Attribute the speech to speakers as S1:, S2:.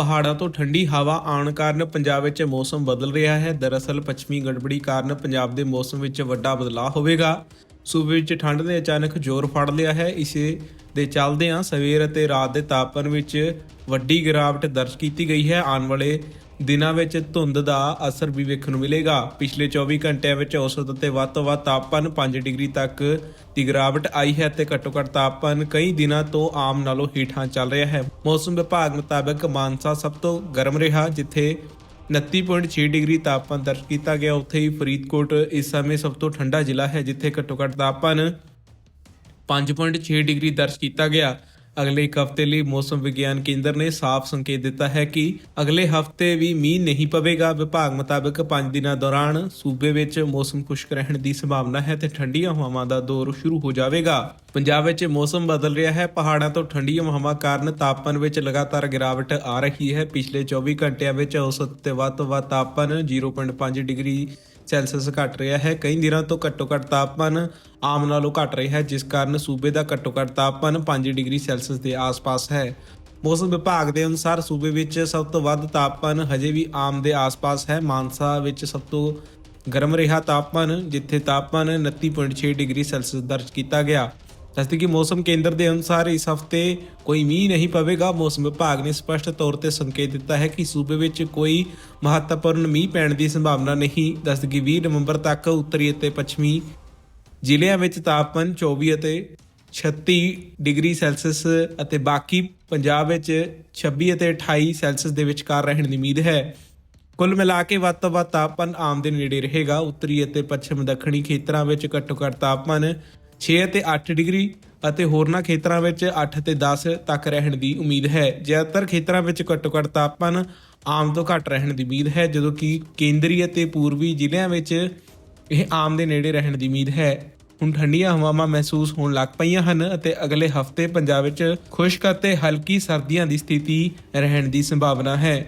S1: ਪਹਾੜਾਂ ਤੋਂ ਠੰਡੀ ਹਵਾ ਆਉਣ ਕਾਰਨ ਪੰਜਾਬ ਵਿੱਚ ਮੌਸਮ ਬਦਲ ਰਿਹਾ ਹੈ। ਦਰਅਸਲ ਪੱਛਮੀ ਗੜਬੜੀ ਕਾਰਨ ਪੰਜਾਬ ਦੇ ਮੌਸਮ ਵਿੱਚ ਵੱਡਾ ਬਦਲਾਅ ਹੋਵੇਗਾ। ਸੂਬੇ ਵਿੱਚ ਠੰਡ ਨੇ ਅਚਾਨਕ ਜ਼ੋਰ ਫੜ ਲਿਆ ਹੈ। ਇਸੇ ਦੇ ਚੱਲਦਿਆਂ ਸਵੇਰ ਅਤੇ ਰਾਤ ਦੇ ਤਾਪਮਾਨ ਵਿੱਚ ਵੱਡੀ ਗਿਰਾਵਟ ਦਰਜ ਕੀਤੀ ਗਈ ਹੈ। ਆਉਣ ਵਾਲੇ ਦਿਨਾਂ ਵਿੱਚ ਧੁੰਦ ਦਾ ਅਸਰ ਵੀ ਵੇਖਣ ਨੂੰ ਮਿਲੇਗਾ। ਪਿਛਲੇ 24 ਘੰਟਿਆਂ ਵਿੱਚ ਔਸਤ ਅਤੇ ਵੱਧ ਤੋਂ ਵੱਧ ਤਾਪਮਾਨ 5 ਡਿਗਰੀ ਤੱਕ ਦੀ ਗਿਰਾਵਟ ਆਈ ਹੈ ਤੇ ਘੱਟੋ ਘੱਟ ਤਾਪਮਾਨ ਕਈ ਦਿਨਾਂ ਤੋਂ ਆਮ ਨਾਲੋਂ ਹੇਠਾਂ ਚੱਲ ਰਿਹਾ ਹੈ। ਮੌਸਮ ਵਿਭਾਗ ਮੁਤਾਬਕ ਮਾਨਸਾ ਸਭ ਤੋਂ ਗਰਮ ਰਿਹਾ, ਜਿੱਥੇ 29.6 ਡਿਗਰੀ ਤਾਪਮਾਨ ਦਰਜ ਕੀਤਾ ਗਿਆ। ਉੱਥੇ ਹੀ ਫਰੀਦਕੋਟ ਇਸ ਸਮੇਂ ਸਭ ਤੋਂ ਠੰਡਾ ਜ਼ਿਲ੍ਹਾ ਹੈ, ਜਿੱਥੇ ਘੱਟੋ ਘੱਟ ਤਾਪਮਾਨ 5.6 ਡਿਗਰੀ ਦਰਜ ਕੀਤਾ ਗਿਆ। ਅਗਲੇ ਇੱਕ ਹਫ਼ਤੇ ਲਈ ਮੌਸਮ ਵਿਗਿਆਨ ਕੇਂਦਰ ਨੇ ਸਾਫ਼ ਸੰਕੇਤ ਦਿੱਤਾ ਹੈ ਕਿ ਅਗਲੇ ਹਫ਼ਤੇ ਵੀ ਮੀਂਹ ਨਹੀਂ ਪਵੇਗਾ। ਵਿਭਾਗ ਮੁਤਾਬਕ 5 ਦਿਨਾਂ ਦੌਰਾਨ ਸੂਬੇ ਵਿੱਚ ਮੌਸਮ ਖੁਸ਼ਕ ਰਹਿਣ ਦੀ ਸੰਭਾਵਨਾ ਹੈ ਤੇ ਠੰਡੀਆਂ ਹਵਾਵਾਂ ਦਾ ਦੌਰ ਸ਼ੁਰੂ ਹੋ ਜਾਵੇਗਾ। ਪੰਜਾਬ ਵਿੱਚ ਮੌਸਮ ਬਦਲ ਰਿਹਾ ਹੈ। ਪਹਾੜਾਂ ਤੋਂ ਠੰਡੀਆਂ ਹਵਾਵਾਂ ਕਾਰਨ ਤਾਪਮਾਨ ਵਿੱਚ ਲਗਾਤਾਰ ਗਿਰਾਵਟ ਆ ਰਹੀ ਹੈ। ਪਿਛਲੇ 24 ਘੰਟਿਆਂ ਵਿੱਚ ਔਸਤ ਤੇ ਵੱਧ ਤੋਂ ਵੱਧ ਤਾਪਮਾਨ 0.5 ਡਿਗਰੀ ਸੈਲਸੀਅਸ ਘਟ ਰਿਹਾ ਹੈ। ਕਈ ਦਿਨਾਂ ਤੋਂ ਘੱਟੋ ਘੱਟ ਤਾਪਮਾਨ ਆਮ ਨਾਲੋਂ ਘਟ ਰਿਹਾ ਹੈ, ਜਿਸ ਕਾਰਨ ਸੂਬੇ ਦਾ ਘੱਟੋ ਘੱਟ ਤਾਪਮਾਨ 5 ਡਿਗਰੀ ਸੈਲਸੀਅਸ ਦੇ ਆਸ-ਪਾਸ ਹੈ। ਮੌਸਮ ਵਿਭਾਗ ਦੇ ਅਨੁਸਾਰ ਸੂਬੇ ਵਿੱਚ ਸਭ ਤੋਂ ਵੱਧ ਤਾਪਮਾਨ ਹਜੇ ਵੀ ਆਮ ਦੇ ਆਸ-ਪਾਸ ਹੈ। ਮਾਨਸਾ ਵਿੱਚ ਸਭ ਤੋਂ ਗਰਮ ਰਿਹਾ ਤਾਪਮਾਨ, ਜਿੱਥੇ ਤਾਪਮਾਨ 29.6 ਡਿਗਰੀ ਸੈਲਸੀਅਸ ਦਰਜ ਕੀਤਾ ਗਿਆ। ਦੱਸਦੇ ਕਿ ਮੌਸਮ ਕੇਂਦਰ ਦੇ ਅਨੁਸਾਰ ਇਸ ਹਫ਼ਤੇ ਕੋਈ ਮੀਂਹ ਨਹੀਂ ਪਵੇਗਾ। ਮੌਸਮ ਵਿਭਾਗ ਨੇ ਸਪਸ਼ਟ ਤੌਰ ਤੇ ਸੰਕੇਤ ਦਿੱਤਾ ਹੈ ਕਿ ਸੂਬੇ ਵਿੱਚ ਕੋਈ ਮਹੱਤਵਪੂਰਨ ਮੀਂਹ ਪੈਣ ਦੀ ਸੰਭਾਵਨਾ ਨਹੀਂ। ਦੱਸਦੇ ਕਿ 20 ਨਵੰਬਰ ਤੱਕ ਉੱਤਰੀ ਅਤੇ ਪੱਛਮੀ ਜ਼ਿਲ੍ਹਿਆਂ ਵਿੱਚ ਤਾਪਮਾਨ 24 ਅਤੇ 36 ਡਿਗਰੀ ਸੈਲਸੀਅਸ ਅਤੇ ਬਾਕੀ ਪੰਜਾਬ ਵਿੱਚ 26 ਅਤੇ 28 ਸੈਲਸੀਅਸ ਦੇ ਵਿਚਕਾਰ ਰਹਿਣ ਦੀ ਉਮੀਦ ਹੈ। ਕੁੱਲ ਮਿਲਾ ਕੇ ਵੱਧ ਤੋਂ ਵੱਧ ਤਾਪਮਾਨ ਆਮ ਦੇ ਨੇੜੇ ਰਹੇਗਾ। ਉੱਤਰੀ ਅਤੇ ਪੱਛਮ ਦੱਖਣੀ ਖੇਤਰਾਂ ਵਿੱਚ ਘੱਟੋ ਘੱਟ ਤਾਪਮਾਨ 6 ਅਤੇ 8 ਡਿਗਰੀ ਅਤੇ ਹੋਰਨਾਂ ਖੇਤਰਾਂ ਵਿੱਚ 8 ਤੇ 10 ਤੱਕ ਰਹਿਣ ਦੀ ਉਮੀਦ ਹੈ। ਜ਼ਿਆਦਾਤਰ ਖੇਤਰਾਂ ਵਿੱਚ ਘੱਟੋ ਘੱਟ ਤਾਪਮਾਨ ਆਮ ਤੋਂ ਘੱਟ ਰਹਿਣ ਦੀ ਉਮੀਦ ਹੈ, ਜਦੋਂ ਕਿ ਕੇਂਦਰੀ ਅਤੇ ਪੂਰਬੀ ਜ਼ਿਲ੍ਹਿਆਂ ਵਿੱਚ ਇਹ ਆਮ ਦੇ ਨੇੜੇ ਰਹਿਣ ਦੀ ਉਮੀਦ ਹੈ। ਹੁਣ ਠੰਡੀਆਂ ਹਵਾਵਾਂ ਮਹਿਸੂਸ ਹੋਣ ਲੱਗ ਪਈਆਂ ਹਨ ਅਤੇ ਅਗਲੇ ਹਫ਼ਤੇ ਪੰਜਾਬ ਵਿੱਚ ਖੁਸ਼ਕ ਅਤੇ ਹਲਕੀ ਸਰਦੀਆਂ ਦੀ ਸਥਿਤੀ ਰਹਿਣ ਦੀ ਸੰਭਾਵਨਾ ਹੈ।